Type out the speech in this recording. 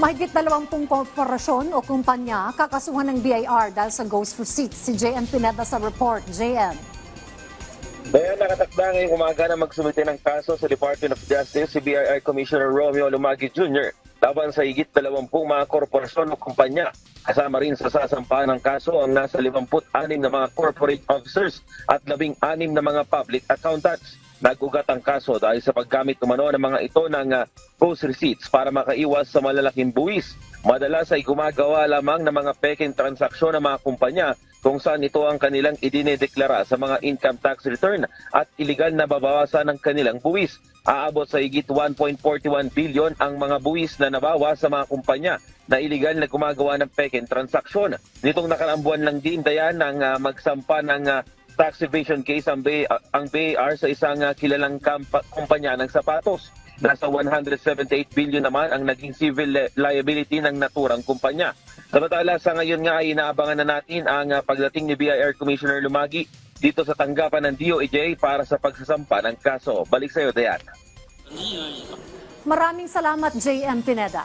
Mahigit dalawampung korporasyon o kumpanya kakasuhan ng BIR dahil sa ghost receipts. Si JM Pineda sa report. JM. Kaya nakatakda ngayong umaga na magsumite ng kaso sa Department of Justice si BIR Commissioner Romeo Lumagi Jr. laban sa higit 20 mga korporasyon o kumpanya. Kasama rin sa sasampahan ng kaso ang nasa 56 na mga corporate officers at 16 na mga public accountants. Nagugat ang kaso dahil sa paggamit umano ng mga ito ng uh, post receipts para makaiwas sa malalaking buwis. Madalas ay gumagawa lamang ng mga peking transaksyon ng mga kumpanya kung saan ito ang kanilang idinedeklara sa mga income tax return at iligal na babawasan ng kanilang buwis. Aabot sa higit 1.41 billion ang mga buwis na nabawa sa mga kumpanya na iligal na gumagawa ng peking transaksyon. Nitong nakaraang buwan lang din dayan ng ah, magsampa ng ah, tax evasion case ang, B, ang BAR sa isang ah, kilalang kampa- kumpanya ng sapatos. Nasa 178 billion naman ang naging civil li- liability ng naturang kumpanya. Samantala sa ngayon nga ay inaabangan na natin ang ah, pagdating ni BIR Commissioner Lumagi dito sa tanggapan ng DOAJ para sa pagsasampa ng kaso. Balik sa iyo, Dayan. Maraming salamat JM Pineda.